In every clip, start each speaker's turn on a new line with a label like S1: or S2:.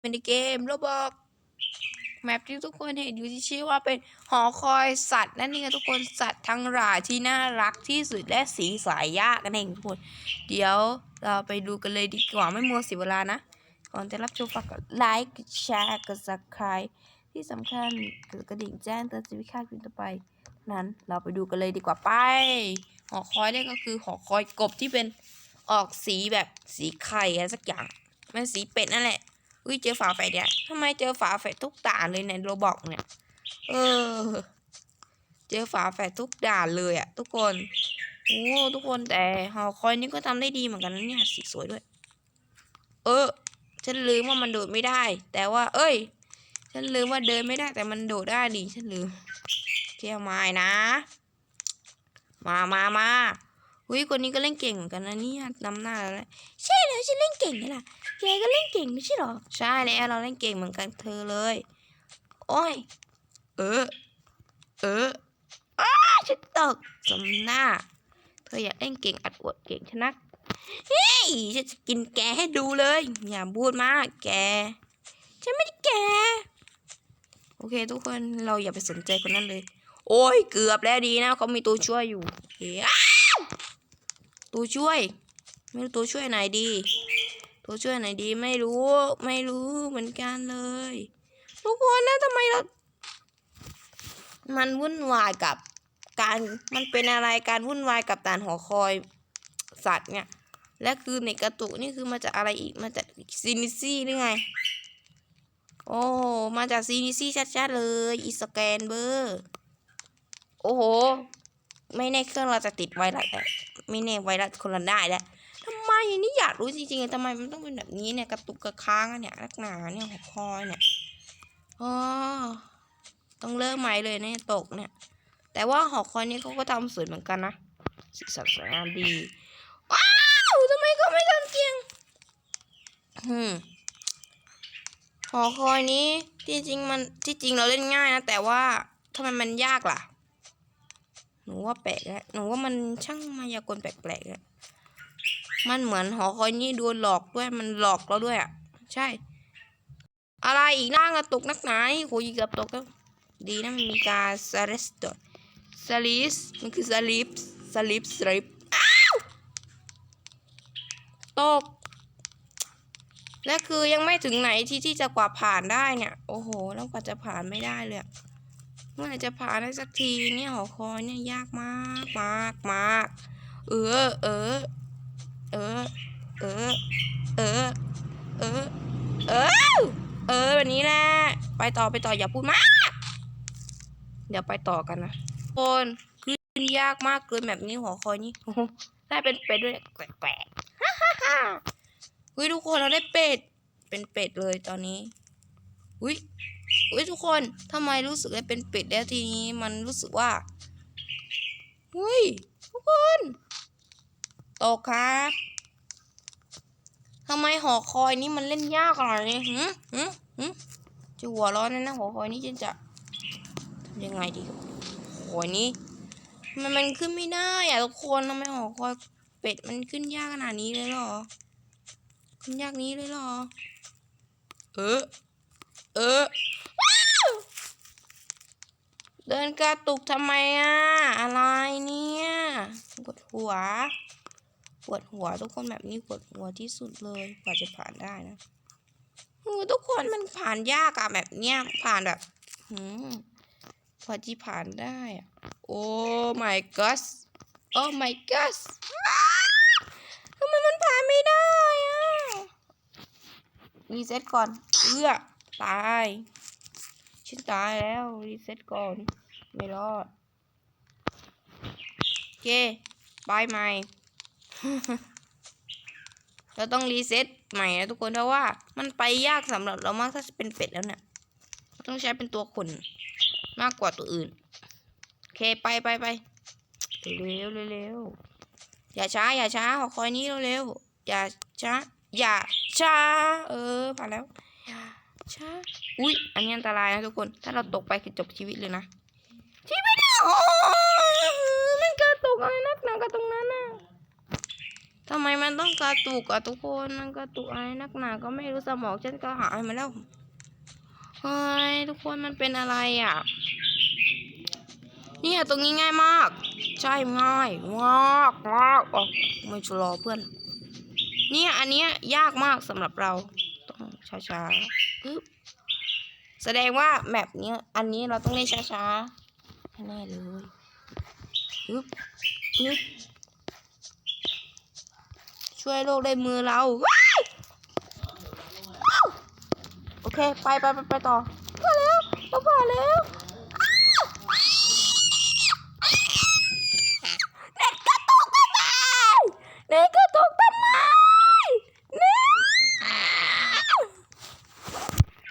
S1: เป็นในเกมโรบอกแมปที่ทุกคนเห็นอยู่ที่ชื่อว่าเป็นหอคอยสัตว์นั่นเองทุกคนสัตว์ทั้งหลายที่น่ารักที่สุดและสีสายยากนั่นเองทุกคนเดี๋ยวเราไปดูกันเลยดีกว่าไม่มัวเสียเวลานะ ก่อนจะรับชมฝากกดไลค์กดแชร์กด subscribe ที่สำคัญกดกระดิ่งแจ้งเตือนจะไม่พลาดคลิปต่อไป นั้นเราไปดูกันเลยดีกว่าไป หอคอยนี่ก็คือหอคอยกบที่เป็นออกสีแบบสีไข่อะไรสักอย่างมันสีเป็ดนั่นแหละ อุ้ยเจอฝาแฝดเนี่ยทำไมเจอฝาแฝดทุกด่านเลยในโรบอกเนี่ย เออ เจอฝาแฝดทุกด่านเลยอะทุกคนโอ้ทุกคนแต่หอคอยนี่ก็ทำได้ดีเหมือนกันนะเนี่ยสีสวยด้วย เออ ฉันลืมว่ามันโดดไม่ได้ แต่ว่า เอ้ย ฉันลืมว่าเดินไม่ได้ แต่มันโดดได้ดิฉันลืมเที่ยวไม้นะ มามามาอุ้ยคนนี้ก็เล่นเก่งเหมือนกันนะเนี่ยนำหน้าแล้วใช่แล้วฉันเล่นเก่งนี่แหละ แกก็เล่นเก่งไม่ใช่หรอ ใช่แล้วเราเล่นเก่งเหมือนกันเธอเลย โอ้ย เออ เอออ้าฉันตกสมหน้า เธออยากเล่นเก่งอัดอวดเก่งชนะเฮ้ยฉันจะกินแกให้ดูเลย อย่าพูดมากแก ฉันไม่ได้แก โอเค ทุกคนเราอย่าไปสนใจคนนั้นเลย โอ้ยเกือบแล้วดีนะเขามีตัวช่วยอยู่เฮ้ตัวช่วย ไม่รู้ตัวช่วยไหนดี ตัวช่วยไหนดีไม่รู้ไม่รู้เหมือนกันเลยทุกคนนะทำไมเรา มันวุ่นวายกับการมันเป็นอะไรการวุ่นวายกับด่านหอคอยสัตว์เนี่ยและคือในกระตุกนี่คือมาจากอะไรอีกมาจากซินิซี่หรือไง โอ้มาจากซีนิซี่ชัดๆเลยอีสแกนเบอร์โอ้โห ไม่แน่เครื่องเราจะติดไวรัสไม่แน่ไวรัสคนละได้แล้วำไมนี่อยากรู้จริงๆทำไมมันต้องเป็นแบบนี้เนี่ยกระตุกกระค้างอะเนี่ยนักหนาเนี่ยหัวคอยเนี่ยอ๋อต้องเริ่มใหม่เลยเนี่ยตกเนี่ย แต่ว่าหอคอยนี้เขาก็ทำสวยเหมือนกันนะสีสันสวยงามดีว้าวทำไมเขาไม่ทำเกียงอืมหอคอยนี้ที่จริงมันที่จริงเราเล่นง่ายนะแต่ว่าทำไมมันยากล่ะ หนูว่าแปลกแล้วหนูว่ามันช่างมายากลแปลกๆแล้ว มันเหมือนหอคอยนี้โดนหลอกด้วยมันหลอกเราด้วยอะใช่ อะไรอีกหน้ากระตุกนักหนาโหยเกือบตกแล้วดีนะมันมีการสลิสดสลิสมันคือสลิปสลิปสลิปอ้าวตกและคือยังไม่ถึงไหนที่ที่จะกว่าผ่านได้เนี่ย โอ้โห แล้วกว่าจะผ่านไม่ได้เลยเมื่อไหร่จะผ่านได้สักทีเนี่ยหอคอยเนี่ยยากมากมากมากเออเออ เออ เออ เออ เออ เออ เออแบบนี้แหละ ไปต่อไปต่ออย่าพูดมาก เดี๋ยวไปต่อกันนะคนขึ้นยากมากเกินแบบนี้หอคอยนี้ได้เป็นเป็ดด้วยแปลกๆฮ่าฮ่าฮ่าเฮ้ยทุกคนเราได้เป็ด เป็นเป็ดเลยตอนนี้ อุ้ยอุ้ยทุกคนทำไมรู้สึกได้เป็นเป็ดแล้วทีนี้มันรู้สึกว่าอุ้ยทุกคน ตกครับทำไมหอคอยนี้มันเล่นยากขนาดนี้หืมหืมหืมจะหัวร้อนนะนะหอคอยนี้จะทำยังไงดีหอคอยนี้ มันมันขึ้นไม่ได้อะทุกคนทำไมหอคอยเป็ดมันขึ้นยากขนาดนี้เลยหรอ ขึ้นยากนี้เลยหรอ เออ เออ เดินกระตุกทำไมอะ อะไรเนี่ยปวดหัว วดหัวทุกคนแบบนี้ปวดหัวที่สุดเลยกว่าจะผ่านได้นะทุกคนมันผ่านยากอะแบบเนี้ยผ่านแบบหืมกว่าที่ผ่านได้อะโอ้ my god โอ้ my god ทำไมมันผ่านไม่ได้อะรีเซ็ตก่อนเอื้อตายฉันตายแล้วรีเซ็ตก่อน ไม่รอดโอเคบายใหม่ เราต้องรีเซ็ตใหม่นะทุกคนเพราะว่ามันไปยากสำหรับเรามากถ้าเป็นเป็ดแล้วเนี่ยต้องใช้เป็นตัวขนมากกว่าตัวอื่นโอเคไปไปไปเร็วเร็วเร็วอย่าช้า อย่าช้าขอคอยนี้เร็วเร็วอย่าช้า อย่าช้า เออผ่านแล้วอย่าช้าอุ้ยอันนี้อันตรายนะทุกคน ถ้าเราตกไปคือจบชีวิตเลยนะชีวิตอะโอ้ยมันเกิดตกอะไรนักหนากับตรงนั้น ทำไมมันต้องกระตุกอะทุกคนมันกระตุกอะไรนักหนาก็ไม่รู้สมองฉันก็หายมาแล้วเฮ้ยทุกคนมันเป็นอะไรอะเนี่ยตรงนี้ง่ายมาก ใช่ง่ายมากมากอ๋อไม่ชะลอเพื่อน เนี่ยอันเนี้ยยากมากสำหรับเราต้องช้าๆอึ๊บแสดงว่าแมปเนี้ยอันนี้เราต้องเล่นช้าๆแน่เลยอึ๊บอึ๊บ ช่วยโลกได้มือเราโอเค ไปไปไปไปต่อพอแล้วเราพอแล้วเน็ตกระตุกทำไมเน็ตกระตุกทำไมเน็ต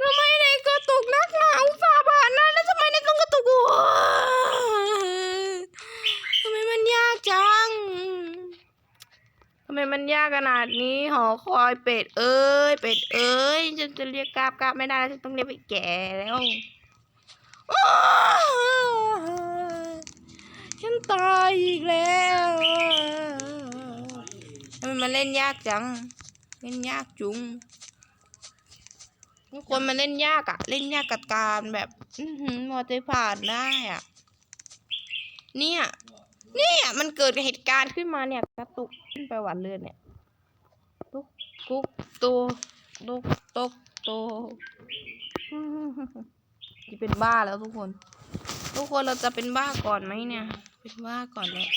S1: ทำไมเน็ตกระตุกนักหนาอุตส่าห์ผ่านนะแล้วทำไมเน็ตต้องกระตุกวะทำไมมันยากจัง ทำไมมันยากขนาดนี้ หอคอยเป็ดเอ้ย เป็ดเอ้ยฉันจะเรียกกราบกราบไม่ได้ฉันต้องเรียกไปแก่แล้วอ้าวฉันตายอีกแล้วทำไมมันเล่นยากจัง เล่นยากจุงทุกคนมันเล่นยากอะเล่นยากกับการแบบ อือหือพอจะผ่านได้อะเนี่ย เนี่ยมันเกิดเหตุการณ์ขึ้นมาเนี่ยกระตุกขึ้นไปหวันเลยเนี่ยตุกกุ๊กตูตุกตุกตูจะเป็นบ้าแล้วทุกคน ทุกคนเราจะเป็นบ้าก่อนไหมเนี่ย เป็นบ้าก่อนแหละ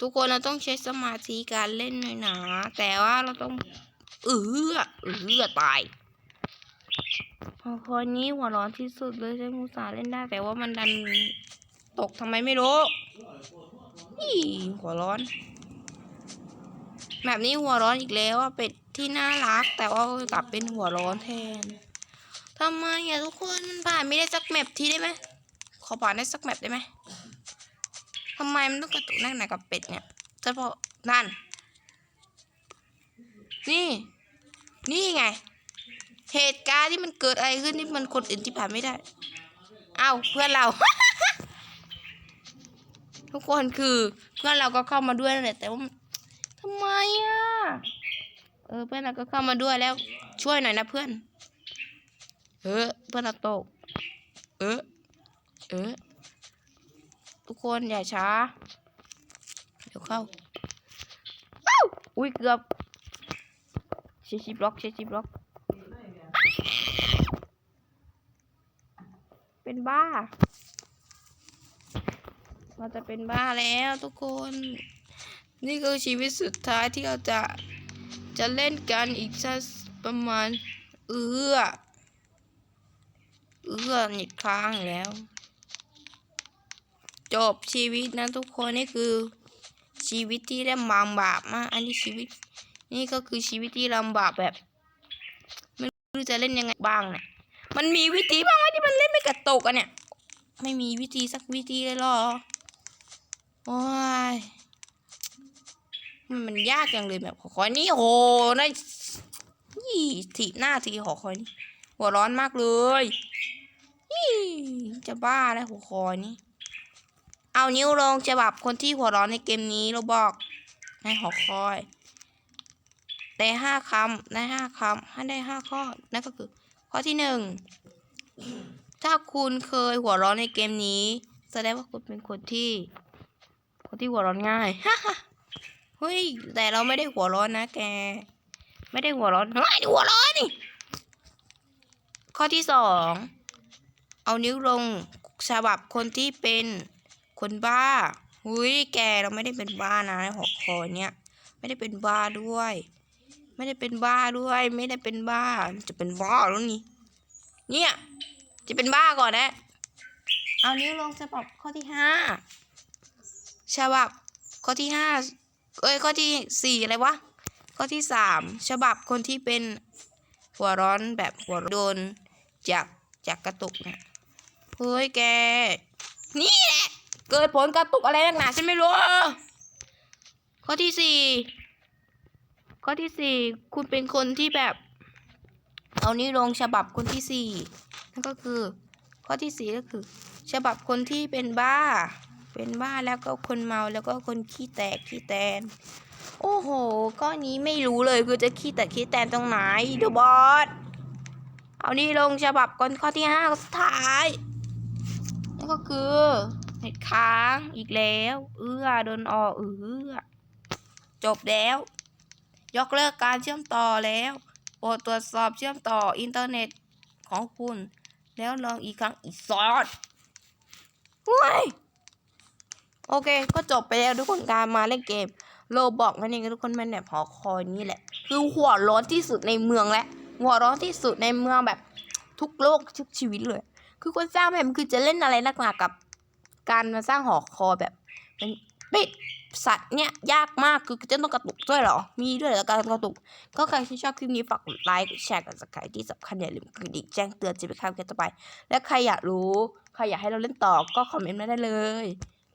S1: ทุกคนเราต้องใช้สมาธิการเล่นหน่อยนะแต่ว่าเราต้องเออเออตายพอคนนี้หัวร้อนที่สุดเลยฉันมุตสาเล่นได้ แต่ว่ามันดัน ตกทำไมไม่รู้นี่หัวร้อน แบบนี้หัวร้อนอีกแล้วอะเป็ดที่น่ารัก แต่ว่ากลับเป็นหัวร้อนแทนทำไมอะทุกคนมันผ่านไม่ได้สักแมปที่ได้ไหมขอผ่านได้สักแมปได้ไหมทำไมมันต้องกระตุกนั่งไหนกับเป็ดเนี่ยเฉพาะนั่น นี่ นี่ไง เหตุการณ์ที่มันเกิดอะไรขึ้นที่มันคนอื่นที่ผ่านไม่ได้ เอ้าเพื่อนเรา ทุกคนคือเพื่อนเราก็เข้ามาด้วยนั่นแหละแต่ว่าทำไมอะเออเพื่อนเราก็เข้ามาด้วยแล้ว ช่วยหน่อยนะเพื่อน เออ เพื่อนเราตก เออเออทุกคนอย่าช้า เดี๋ยวเข้าอุ้ยเกือบเชชิบล็อกเชชิบล็อก เป็นบ้า เราจะเป็นบ้าแล้วทุกคน นี่คือชีวิตสุดท้ายที่เราจะจะเล่นกันอีกสักประมาณ เอื้อ เอื้อหนิดค้างแล้ว จบชีวิตนะทุกคนนี่คือชีวิตที่ลำบากบากมากอันนี้ชีวิต นี่ก็คือชีวิตที่ลำบากแบบไม่รู้จะเล่นยังไงบ้างเนี่ยมันมีวิธีบ้างไหมที่มันเล่นไม่กระตกอะเนี่ย ไม่มีวิธีสักวิธีเลยหรอ โอ้ยมันมันยากจังเลยแบบหอคอยนี้โหนะยี่ถีบหน้าทีหอคอยนี้หัวร้อนมากเลยยี่จะบ้าแล้วหัวคอยนี้เอานิ้วลงจะแบบคนที่หัวร้อนในเกมนี้เราบอกในหอคอยได้ห้าคำได้ห้าคำให้ได้ห้าข้อนั่นก็คือ ข้อที่หนึ่งถ้าคุณเคยหัวร้อนในเกมนี้ แสดงว่าคุณเป็นคนที่ คนที่หัวร้อนง่ายเฮ้ยแต่เราไม่ได้หัวร้อนนะแก ไม่ได้หัวร้อนเฮ้หัวร้อนนี่ข้อที่สองเอานิ้วลงฉบับคนที่เป็นคนบ้าหุยแกเราไม่ได้เป็นบ้านะหัวคอเนี้ยไม่ได้เป็นบ้าด้วย ไม่ได้เป็นบ้าด้วย ไม่ได้เป็นบ้าจะเป็นบ้าแล้วนี่เนี่ยจะเป็นบ้าก่อนนะ เอานิ้วลงฉบับข้อที่ห้า ฉบับข้อที่ห้าเอ้ยข้อที่สี่อะไรวะ ข้อที่สามฉบับคนที่เป็นหัวร้อนแบบหัวโดนจากจากกระตุกเนี่ยเฮ้ยแก นี่แหละเกิดผลกระตุกอะไรหนาฉันไม่รู้ ข้อที่สี่ข้อที่สี่คุณเป็นคนที่แบบ เอานี้ลงฉบับคนที่สี่นั่นก็คือ ข้อที่สี่ก็คือ ฉบับคนที่เป็นบ้า เป็นบ้าแล้วก็คนเมาแล้วก็คนขี้แตกขี้แตน โอ้โห ก้อนนี้ไม่รู้เลยคือจะขี้แตกขี้แตนตรงไหนเดอะบอสเอานี่ลงฉบับก่อนข้อที่ห้าสุดท้ายนั่นก็คือเน็ตค้างอีกแล้ว เอื้อโดนออเอื้อจบแล้ว ยกเลิกการเชื่อมต่อแล้วโปรดตรวจสอบเชื่อมต่ออินเทอร์เน็ตของคุณ แล้วลองอีกครั้งอีกซอสเฮ้ย โอเค ก็จบไปแล้วทุกคนการมาเล่นเกมโลบอกนั่นเองทุกคนมันแบบหอคอยนี่แหละ คือหัวร้อนที่สุดในเมืองและหัวร้อนที่สุดในเมืองแบบทุกโลกทุกชีวิตเลย คือคนสร้างแบบคือจะเล่นอะไรนักหนากับ การมาสร้างหอคอยแบบเป็นป็ดสัตว์เนี่ยยากมากคือจะต้องกระตุกด้วยหรอ มีด้วยเหรอการกระตุก ก็ใครที่ชอบคลิปนี้ฝากกดไลค์แชร์กด subscribe ที่สำคัญอย่าลืมกระดิ่งแจ้งเตือนจะไปข้ามกันต่อไป และใครอยากรู้ ใครอยากให้เราเล่นต่อก็คอมเมนต์มาได้เลย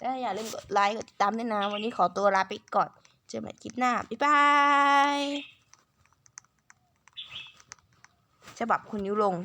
S1: ก็อย่าลืมกดไลค์กดติดตามด้วยนะวันนี้ขอตัวลาไปก่อนเจอกันคลิปหน้า บ๊ายบายฉบับคุณยุลง